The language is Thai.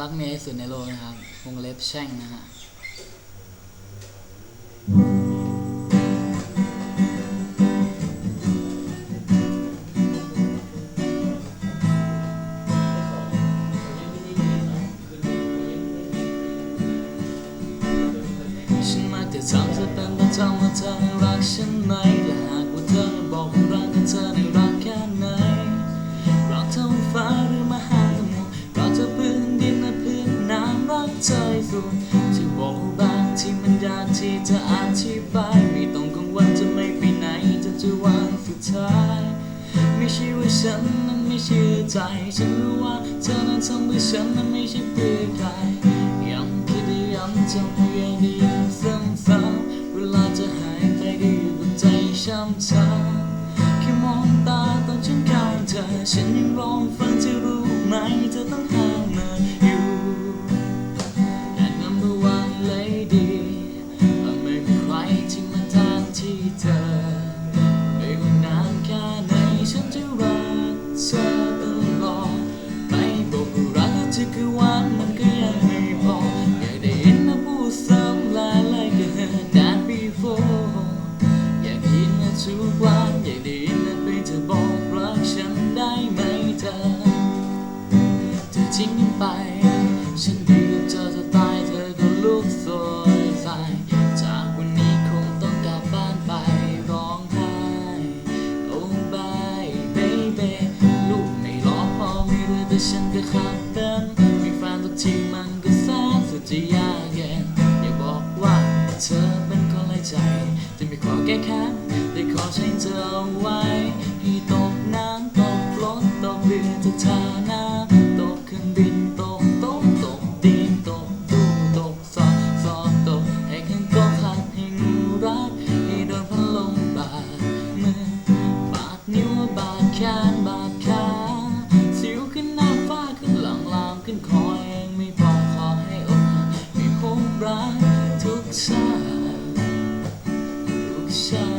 รักเมียที่สุดในโลกนะครับ วงเล็บแช่งนะฮะฉันมักจะทำเธอเป็นประจำว่าเธอรักฉันไหมและหากว่าเธอบอกว่ารักกันเธอนั้นรัก เธอให้สุดที่บอกว่าบางที่มันยากที่จะอธิบายไม่ต้องกังวลจะไม่ไปไหนจนจะวันสุดท้ายไม่ใช่ว่าฉันนั้นไม่เชื่อใจฉันรู้ว่าเธอนั้นทำเพื่อฉันนั้นไม่ใช่เพื่อใครย้ำคิดย้ำจำให้ได้ยินซ้ำๆเวลาจะหายไปก็อยู่กับใจช้ำช้ำแค่มองตาตอนฉันข้างเธอฉันยังร้องฟังจะรู้ไหมเธอต้องหา ว่ารักเธอคือหวามันก็ยังไม่พออยากได้ยินมาพูดซ้ำหลายก็ heard that before อยากได้ยินมาทุกวันอยากได้ยินมาเป็นเธอบอกรักฉันได้ไหมเธอเธอทิ้งกันไป ฉันดีกับเธอจะตายเธอก็ลุกโซยไฟจากวันนี้คงต้องกลับบ้านไปร้องไห้ Oh bye baby แต่ฉันก็ขับเป็นมีแฟนทุกทีมันก็แสนสุดจะยากเย็นอย่าบอกว่าเธอเป็นคนไร้ใจจะไม่ขอแก้แค้นได้ขอใช้เธอเอาไว้ให้ตกน้ำตกรถตกเรือจะทำ Looks shy.